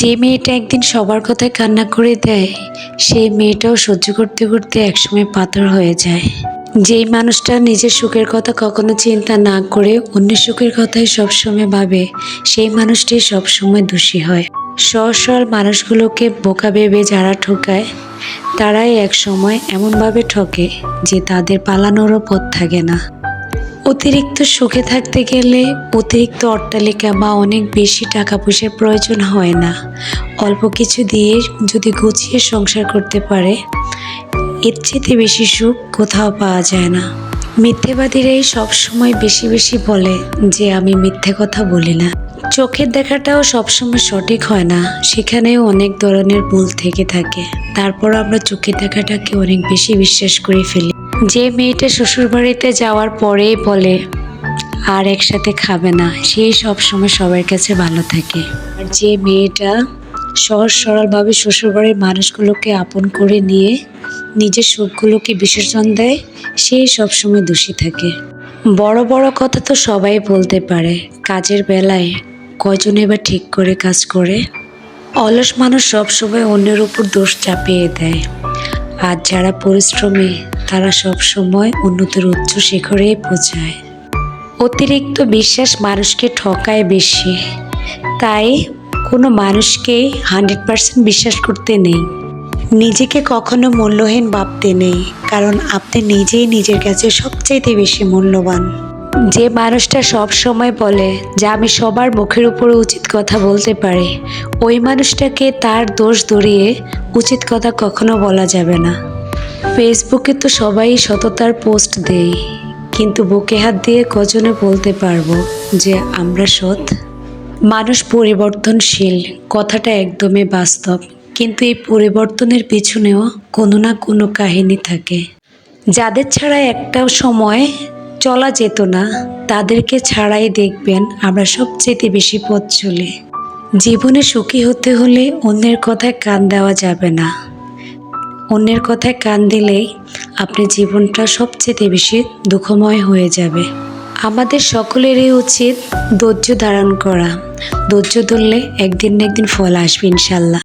যে মেয়েটা একদিন সবার কথায় কান্না করে দেয়, সেই মেয়েটাও সহ্য করতে করতে একসময় পাথর হয়ে যায়। যেই মানুষটা নিজের সুখের কথা কখনো চিন্তা না করে অন্য সুখের কথাই সবসময় ভাবে, সেই মানুষটি সবসময় দোষী হয়। সরল মানুষগুলোকে বোকা ভেবে যারা ঠকায়, তারাই এক সময় এমনভাবে ঠকে যে তাদের পালানোরও পথ থাকে না। অতিরিক্ত সুখে থাকতে গেলে অতিরিক্ত অট্টালিকা বা অনেক বেশি টাকা পয়সার প্রয়োজন হয় না। অল্প কিছু দিয়ে যদি গুছিয়ে সংসার করতে পারে, এর চেয়ে বেশি সুখ কোথাও পাওয়া যায় না। মিথ্যেবাদীরাই সবসময় বেশি বেশি বলে যে আমি মিথ্যে কথা বলি না। চোখের দেখাটাও সবসময় সঠিক হয় না, সেখানেও অনেক ধরনের ভুল থেকে থাকে। তারপর আমরা চোখের দেখাটাকে অনেক বেশি বিশ্বাস করে ফেলি। যে মেয়েটা শ্বশুরবাড়িতে যাওয়ার পরেই বলে, আর একসাথে খাবে না। সেই সব সময় সবার কাছে ভালো থাকে। আর যে মেয়েটা সহজ সরলভাবে শ্বশুরবাড়ির মানুষগুলোকে আপন করে নিয়ে নিজের সুখগুলোকে বিসর্জন দেয়, সেই সবসময় দোষী থাকে। বড় বড় কথা তো সবাই বলতে পারে। কাজের বেলায় কয়জন এবার ঠিক করে কাজ করে? অলস মানুষ সবসময় অন্যের উপর দোষ চাপিয়ে দেয়। আর যারা পরিশ্রমী, তারা সব সময় উন্নতির উচ্চ শিখরে পৌঁছায়। অতিরিক্ত বিশ্বাস মানুষকে ঠকায় বেশি। তাই কোনো মানুষকে হান্ড্রেড পার্সেন্ট বিশ্বাস করতে নেই। নিজেকে কখনো মূল্যহীন ভাবতে নেই, কারণ আপনি নিজেই নিজের কাছে সবচাইতে বেশি মূল্যবান। যে মানুষটা সব সময় বলে যে আমি সবার মুখের উপরে উচিত কথা বলতে পারি, ওই মানুষটাকে তার দোষ ধরিয়ে উচিত কথা কখনো বলা যাবে না। ফেসবুকে তো সবাই সততার পোস্ট দেয় কিন্তু বুকে হাত দিয়ে কজনে বলতে পারব যে আমরা সৎ? মানুষ পরিবর্তনশীল, কথাটা একদমই বাস্তব, কিন্তু এই পরিবর্তনের পিছনেও কোনো না কোনো কাহিনী থাকে। যাদের ছাড়া একটা সময় চলা যেত না তাদেরকে ছাড়াই দেখবেন আমরা সবচেয়ে বেশি পথ চলি। জীবনে সুখী হতে হলে অন্যের কথায় কান দেওয়া যাবে না। অন্যের কথায় কান দিলেই আপনি জীবনটা সবচেয়ে বেশি দুঃখময় হয়ে যাবে। আমাদের সকলেরই উচিত ধৈর্য ধারণ করা। ধৈর্য ধরলে একদিন না একদিন ফল আসবে ইনশাল্লাহ।